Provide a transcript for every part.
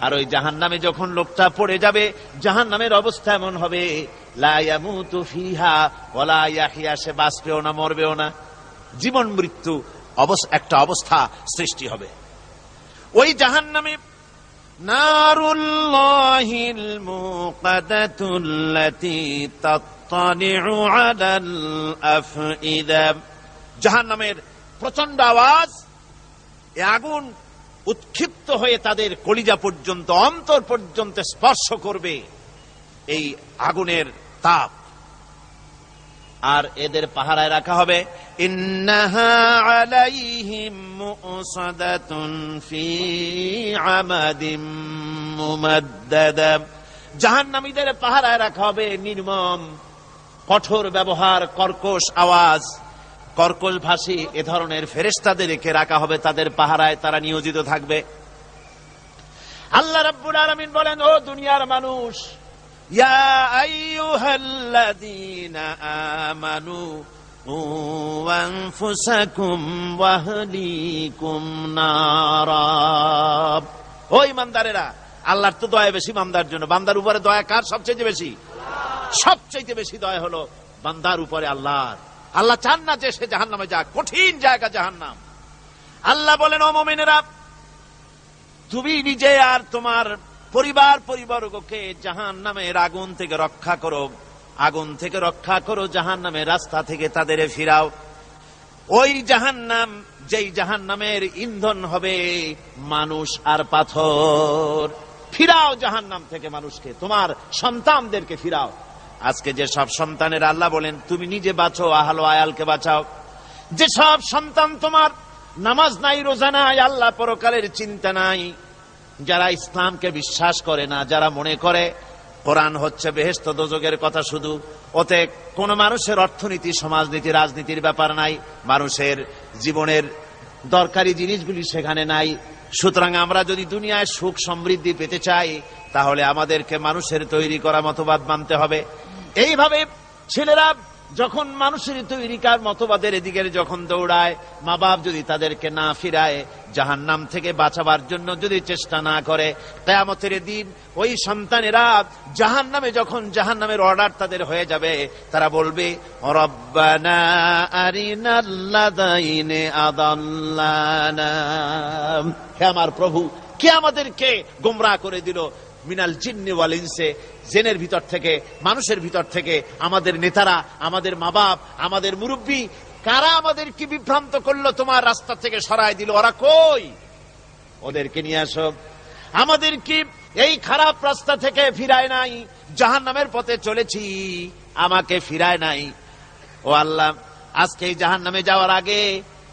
আর ওই জাহান নামে যখন লোকটা পড়ে যাবে জাহান নামের অবস্থা এমন হবে সে বাঁচবেও না, মরবেও না। জীবন মৃত্যু একটা অবস্থা সৃষ্টি হবে। ওই জাহান নামে নারুল্লাহিল মুকাদাতুল্লাতি তাত্তানিউ আলাল আফইদা জাহান্নামের প্রচণ্ড আওয়াজ আগুন উৎক্ষিপ্ত হয়ে তাদের কলিজা পর্যন্ত, অন্তর পর্যন্ত স্পর্শ করবে এই আগুনের তাপ। আর এদের পাহারায় রাখা হবে জাহান্নামীদের পাহারায় রাখা হবে নির্মম, কঠোর ব্যবহার, কর্কশ আওয়াজ। কর্কশ ভাষী এ ধরনের ফেরেস্তাদেরকে রাখা হবে, তাদের পাহারায় তারা নিয়োজিত থাকবে। আল্লাহ রাব্বুল আলামিন বলেন, ও দুনিয়ার মানুষ, ইয়া আইয়ুহাল্লাযীনা আমানু, ওয়ানফুসাকুম ওয়াহলিকুম নারা। ও ইমানদারেরা, আল্লাহর তো দয়া বেশি বান্দার জন্য। বান্দার উপরে দয়া কার সবচেয়ে বেশি? সবচেয়ে বেশি দয়া হলো বান্দার উপরে আল্লাহর। আল্লাহ চান না যে সে জাহান্নামে যাক, কঠিন জায়গা জাহান্নাম। আল্লাহ বলেন, ও মোমেনেরা, তুমি নিজে আর তোমার পরিবার পরিবর্গকে জাহান নামের আগুন থেকে রক্ষা করো, আগুন থেকে রক্ষা করো জাহান নামের রাস্তা থেকে তাদের ফিরাও। ওই জাহান নাম যেই জাহান নামের ইন্ধন হবে মানুষ আর পাথর। ফিরাও জাহান নাম থেকে মানুষকে, তোমার সন্তানদেরকে ফিরাও। আজকে যে সব সন্তানের আল্লাহ বলেন, তুমি নিজে বাঁচো, আহালো আয়ালকে বাঁচাও। যে সব সন্তান তোমার নামাজ নাই, রোজা নাই, আল্লাহ পরকালের চিন্তা নাই। যারা ইসলামকে বিশ্বাস করে না, যারা মনে করে, কোরআন হচ্ছে বেহেস্ত দোজগের কথা শুধু ওতে কোন মানুষের অর্থনীতি, সমাজনীতি, রাজনীতির ব্যাপার নাই, মানুষের জীবনের দরকারি জিনিসগুলি সেখানে নাই। সুতরাং আমরা যদি দুনিয়ায় সুখ সমৃদ্ধি পেতে চাই, তাহলে আমাদেরকে মানুষের তৈরি করা মতবাদ মানতে হবে। এইভাবে ছেলেরা যখন মানুষের তৈরিকার মতবাদের এদিকে যখন দৌড়ায়, মা বাপ যদি তাদেরকে না ফিরায় জাহান নাম থেকে বাঁচাবার জন্য যদি চেষ্টা না করে, কেয়ামতের দিন ওই সন্তানেরা জাহান নামে যখন জাহান নামের অর্ডার তাদের হয়ে যাবে, তারা বলবে হে আমার প্রভু, কে আমাদেরকে গোমরা করে দিল? মিনাল জিন্নি ওয়াল ইনসে, জেনের ভিতর থেকে, মানুষের ভিতর থেকে, আমাদের নেতারা, আমাদের মা বাপ আমাদের মুরব্বী, কারা আমাদের কি বিভ্রান্ত করল তোমার রাস্তা থেকে সরাই দিল? ওরা কই? ওদেরকে নিয়ে আসো। আমাদের কি এই খারাপ রাস্তা থেকে ফিরায় নাই জাহান নামের পথে চলেছি, আমাকে ফিরায় নাই। ও আল্লাহ, আজকে জাহান নামে যাওয়ার আগে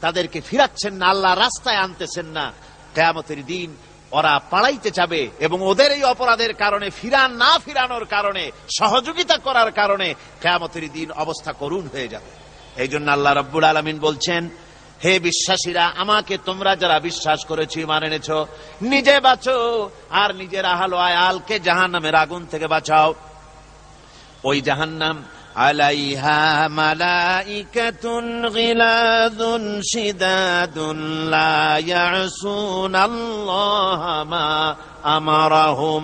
তাদেরকে ফিরাচ্ছেন না, আল্লাহ রাস্তায় আনতেছেন না। কেয়ামতের দিন ওরা পালাইতে যাবে এবং ওদের এই অপরাধের কারণে ফিরান না ফিরানোর কারণে, সহযোগিতা করার কারণে কেয়ামতের দিন অবস্থা করুণ হয়ে যাবে। এই জন্য আল্লাহ রব্বুল আলমিন বলছেন, হে বিশ্বাসীরা, আমাকে তোমরা যারা বিশ্বাস করেছি মানে এনেছ, নিজে বাঁচো আর নিজের আহালো আয়ালকে জাহান নামের আগুন থেকে বাঁচাও। ওই জাহান্নাম আলাইহা মালাইকাতুন গিলাদুন শিদাদুন লা ইয়াসুন আল্লাহ মা আমারাহুম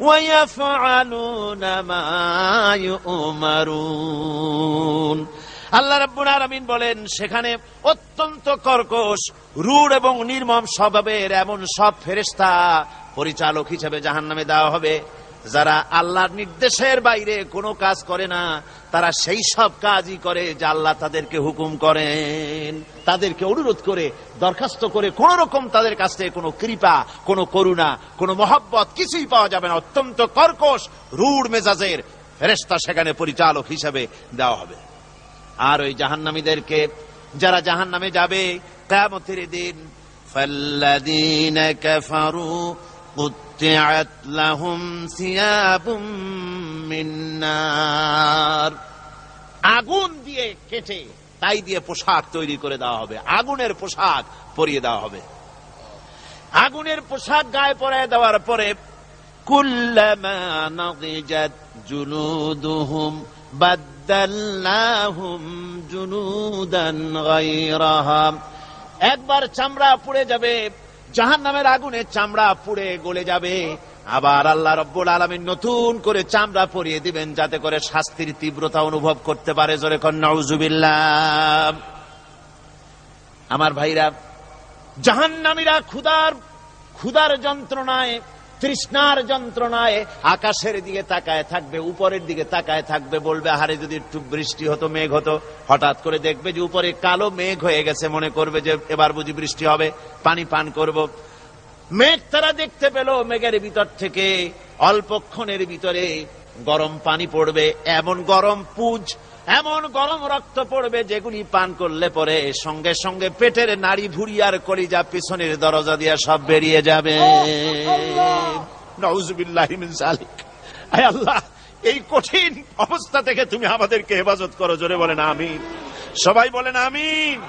ويفعلون ما يؤمرون আল্লাহ রাব্বুল আলামিন বলেন সেখানে অত্যন্ত কর্কশ রূঢ় এবং নির্মম স্বভাবের এমন সব ফেরেশতা পরিচালক হিসেবে জাহান্নামে দেওয়া হবে যারা আল্লাহর নির্দেশের বাইরে কোনো কাজ করে না, তারা সেই সব কাজই করে যা আল্লাহ তাদেরকে হুকুম করেন। তাদেরকে অনুরোধ করে, দরখাস্ত করে কোন রকম তাদের কাছ থেকে কোনো কৃপা, কোনো করুণা, কোনো মহব্বত কিছুই পাওয়া যাবে না। অত্যন্ত কর্কশ রুড় মেজাজের ফেরেস্তা সেখানে পরিচালক হিসাবে দেওয়া হবে। আর ওই জাহান্নামীদেরকে, যারা জাহান নামে যাবে কেমতের দিন ফাল্লাদিন কাফারু قطعت لهم ثياب من نار আগুন দিয়ে কেটে তাই দিয়ে পোশাক তৈরি করে দেওয়া হবে আগুনের পোশাক পরিয়ে দেওয়া হবে আগুনের পোশাক গায়ে পরায় দেওয়ার পরে কুল্লামা নাদিজাত জুলুদুহুম বাদ্দাল্লাহুম জুনুদান গায়রাহা একবার চামড়া পুড়ে যাবে জাহান নামের আগুনে চামড়া পুড়ে গলে যাবে। আবার আল্লাহ রব্বুল আলমী নতুন করে চামড়া পরিয়ে দিবেন যাতে করে শাস্তির তীব্রতা অনুভব করতে পারে। জোরে কন্যাউজুবিল্লাহ আমার ভাইরা, জাহান্নামীরা ক্ষুদার ক্ষুদার যন্ত্রণায় তৃষ্ণার যন্ত্রণায় আকাশের দিকে তাকায় থাকবে, উপরের দিকে তাকায় থাকবে, বলবে, আহারে, যদি একটু বৃষ্টি হতো, মেঘ হতো। হঠাৎ করে দেখবে যে উপরে কালো মেঘ হয়ে গেছে, মনে করবে যে এবার বুঝি বৃষ্টি হবে, পানি পান করব। মেঘ তারা দেখতে পেল, মেঘের ভিতর থেকে অল্পক্ষণের ভিতরে গরম পানি পড়বে, এমন গরম পুজ এমন গরম রক্ত পড়বে যেগুলি পান করলে পরে সঙ্গে সঙ্গে পেটের নারী ভুড়ি আর কলিজা পিছনের দরজা দিয়ে সব বেরিয়ে যাবে। আল্লাহ। এই কঠিন অবস্থা থেকে তুমি আমাদেরকে হেফাজত করো। জোরে বলেন আমি সবাই বলেন আমিন।